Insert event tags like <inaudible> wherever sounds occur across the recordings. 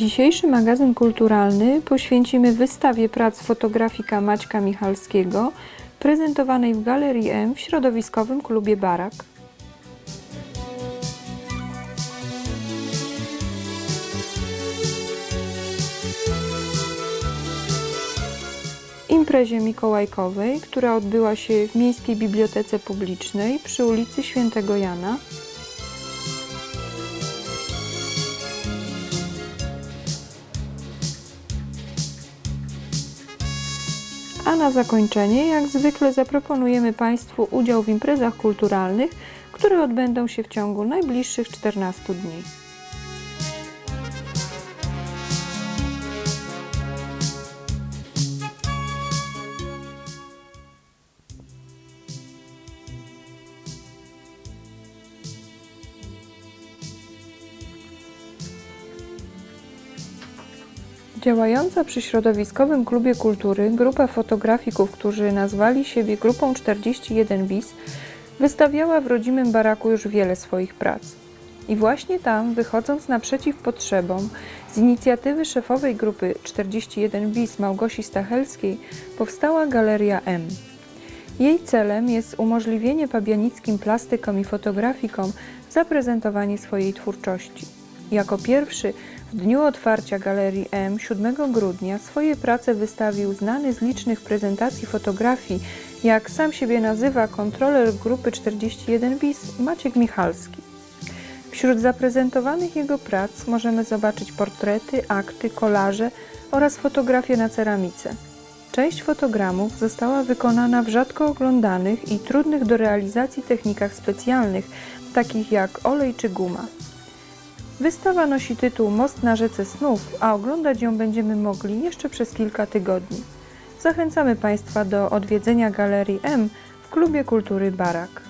Dzisiejszy magazyn kulturalny poświęcimy wystawie prac fotografika Maćka Michalskiego, prezentowanej w Galerii M w środowiskowym klubie Barak. Imprezie mikołajkowej, która odbyła się w Miejskiej Bibliotece Publicznej przy ulicy Świętego Jana, A na zakończenie, jak zwykle, zaproponujemy Państwu udział w imprezach kulturalnych, które odbędą się w ciągu najbliższych 14 dni. Działająca przy Środowiskowym Klubie Kultury grupa fotografików, którzy nazwali siebie Grupą 41 BIS, wystawiała w rodzimym baraku już wiele swoich prac. I właśnie tam, wychodząc naprzeciw potrzebom, z inicjatywy szefowej grupy 41 BIS Małgosi Stachelskiej powstała Galeria M. Jej celem jest umożliwienie pabianickim plastykom i fotografikom zaprezentowanie swojej twórczości. Jako pierwszy w dniu otwarcia Galerii M 7 grudnia swoje prace wystawił znany z licznych prezentacji fotografii, jak sam siebie nazywa kontroler grupy 41 BIS Maciek Michalski. Wśród zaprezentowanych jego prac możemy zobaczyć portrety, akty, kolaże oraz fotografie na ceramice. Część fotogramów została wykonana w rzadko oglądanych i trudnych do realizacji technikach specjalnych, takich jak olej czy guma. Wystawa nosi tytuł Most na rzece snów, a oglądać ją będziemy mogli jeszcze przez kilka tygodni. Zachęcamy Państwa do odwiedzenia Galerii M w Klubie Kultury Barak.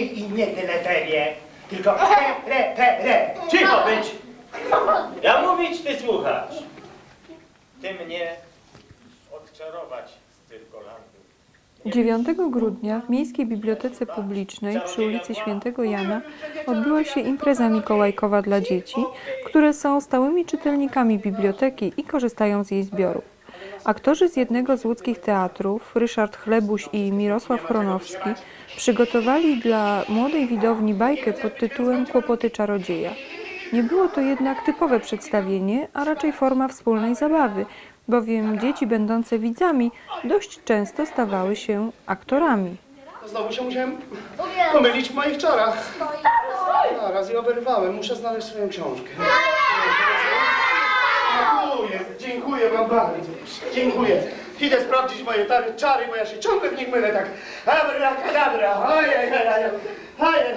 I nie tyle terie, tylko te, re, te, re. Cicho być! Ja mówić, ty słuchasz. Ty mnie odczarować z Cyrkolandu. 9 grudnia w Miejskiej Bibliotece Publicznej przy ulicy Świętego Jana odbyła się impreza mikołajkowa dla dzieci, które są stałymi czytelnikami biblioteki i korzystają z jej zbiorów. Aktorzy z jednego z łódzkich teatrów, Ryszard Chlebuś i Mirosław Chronowski, przygotowali dla młodej widowni bajkę pod tytułem Kłopoty czarodzieja. Nie było to jednak typowe przedstawienie, a raczej forma wspólnej zabawy, bowiem dzieci będące widzami dość często stawały się aktorami. Znowu się musiałem pomylić w moich czarach. Naraz i oberwałem. Muszę znaleźć swoją książkę. Dziękuję, wam bardzo. Dziękuję. Idę sprawdzić moje tary, czary, bo ja się ciągle w nich mylę tak. Abracadabra. Ojej, ojej, ojej. Ojej.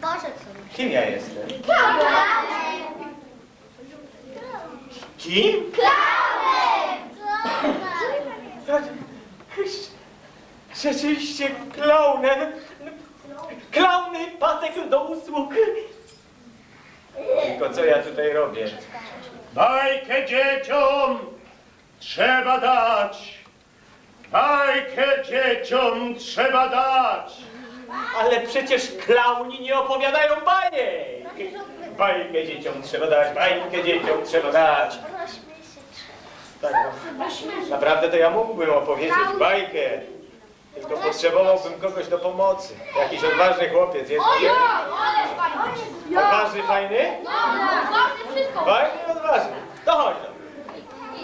Poszedł sobie. Kim ja jestem? Kim? Rzeczywiście klaunem. Klauny, patek do usług. Tylko co ja tutaj robię? Bajkę dzieciom trzeba dać. Bajkę dzieciom trzeba dać. Ale przecież klauni nie opowiadają bajek. Bajkę dzieciom trzeba dać, bajkę dzieciom trzeba dać. Tak, no. naprawdę to ja mógłbym opowiedzieć bajkę. Tylko potrzebowałbym kogoś do pomocy. Jakiś odważny chłopiec jest. Odważny, fajny? Fajny i odważny. To chodź no.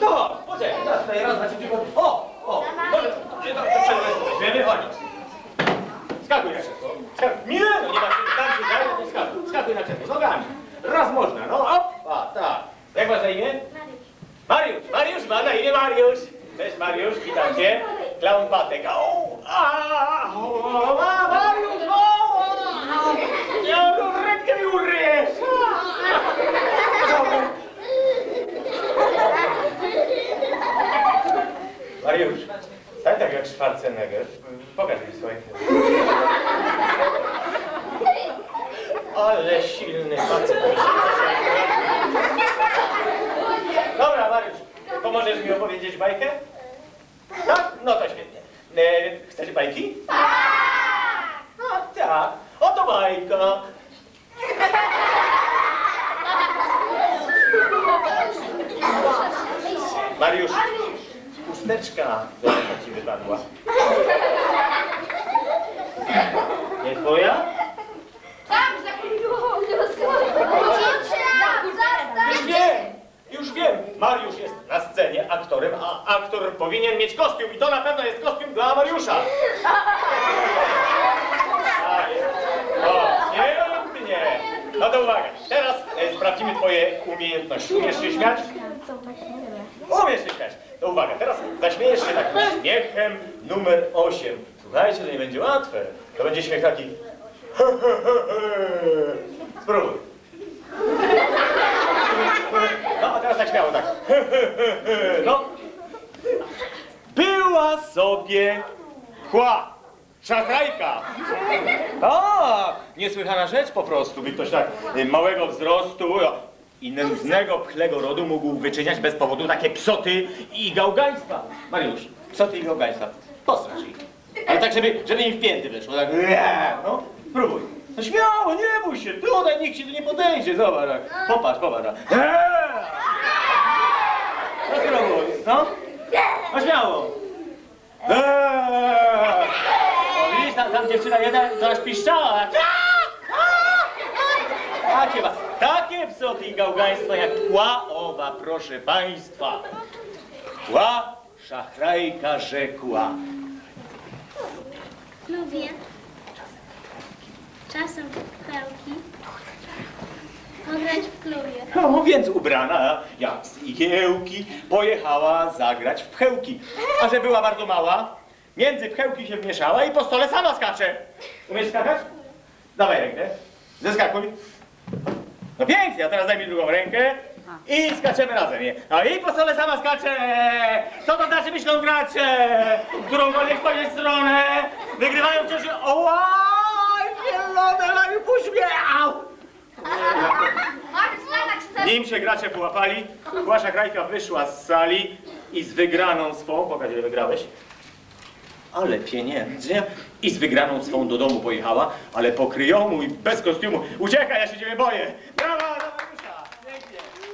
To chodź, poczekaj, teraz tutaj raz na ciebie O, o, może, nie, to, to przerwę, weźmiemy, chodź. Skakuj na krzesło. Skakuj. Nie, no nie ma się, tam się daje, nie skakuj. Skakuj na krzesło, nogami. Raz można, no, op, a, tak. Jak masz na imię? Mariusz, Mariusz ma na imię Mariusz. Cześć Mariusz, witam cię. Klaun Patek. O, a, o, a, Mariusz, o, o, ja no, rękę mi Mariusz, stań tak jak Schwarzenegger. Pokaż mi swoje. Ale silny facet. Dobra, Mariusz, pomożesz mi opowiedzieć bajkę? Tak? No to świetnie. E, chcesz bajki? Tak! No tak, oto bajka. Mariusz, chusteczka ręka ci wypadła. Nie twoja? Już wiem, już wiem. Mariusz jest na scenie aktorem, a aktor powinien mieć kostium i to na pewno jest kostium dla Mariusza. Tak jest. O, pięknie. No to uwaga, teraz e, sprawdzimy twoje umiejętności. Umiesz się śmiać? Umiesz się śmiać. To uwaga, teraz zaśmiejesz się takim śmiechem numer 8. Słuchajcie, to nie będzie łatwe. To będzie śmiech taki... <laughs> Spróbuj. No, a teraz tak śmiało, tak. No. Była sobie chła, szachrajka. A, niesłychana rzecz po prostu, by ktoś tak y, małego wzrostu i nędznego, pchlego rodu mógł wyczyniać bez powodu takie psoty i gałgaństwa. Mariusz, psoty i gałgaństwa, postrasz ich. Ale tak, żeby, żeby im w pięty wyszło, tak, no, spróbuj. No śmiało, nie bój się, tutaj nikt ci tu nie podejdzie, zobacz, tak. popatrz, popatrz. tak. Eee! No spróbuj, no. No śmiało. Eee! O, widzisz, tam, tam dziewczyna jedna zaraz piszczała. Takie, ma- takie psoty i gałgaństwa jak tła owa, proszę państwa. Tła szachrajka rzekła. Lubię. Czasem pełki. Pograć w klubie. No, więc ubrana jak z igiełki pojechała zagrać w pchełki. A że była bardzo mała, między pchełki się wmieszała i po stole sama skacze. Umiesz skakać? Dawaj rękę. Zeskakuj. No pięknie, a teraz daj mi drugą rękę. I skaczemy razem. nie? A i po stole sama skacze. Co to znaczy myślą gracze? Którąkolwiek spojrzeć stronę. Wygrywają wciąż... Ołaj, pielone, na mi pośmiał. Marcin, tak chce. Nim się gracze połapali, Błasza Krajka wyszła z sali i z wygraną swą, pokaż ile wygrałeś, ale pieniędzy, i z wygraną swą do domu pojechała, ale po kryjomu i bez kostiumu. Uciekaj, ja się ciebie boję. Brawa, Marysia. Pięknie.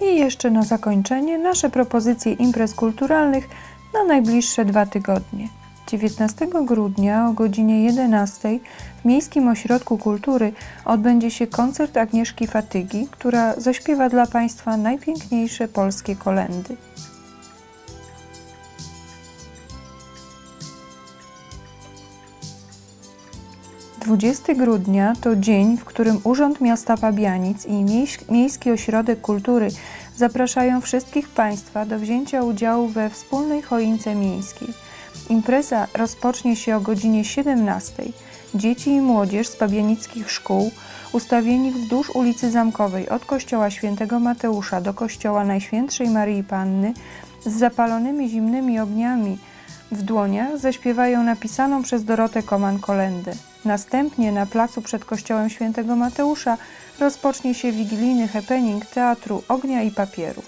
I jeszcze na zakończenie nasze propozycje imprez kulturalnych na najbliższe dwa tygodnie. 19 grudnia o godzinie 11 w Miejskim Ośrodku Kultury odbędzie się koncert Agnieszki Fatygi, która zaśpiewa dla Państwa najpiękniejsze polskie kolendy. 20 grudnia to dzień, w którym Urząd Miasta Pabianic i Miejski Ośrodek Kultury zapraszają wszystkich Państwa do wzięcia udziału we wspólnej choince miejskiej. Impreza rozpocznie się o godzinie 17. Dzieci i młodzież z pabianickich szkół ustawieni wzdłuż ulicy Zamkowej od kościoła świętego Mateusza do kościoła Najświętszej Maryi Panny z zapalonymi zimnymi ogniami w dłoniach zaśpiewają napisaną przez Dorotę Koman kolendę. Następnie na placu przed kościołem świętego Mateusza rozpocznie się wigilijny happening Teatru Ognia i Papieru.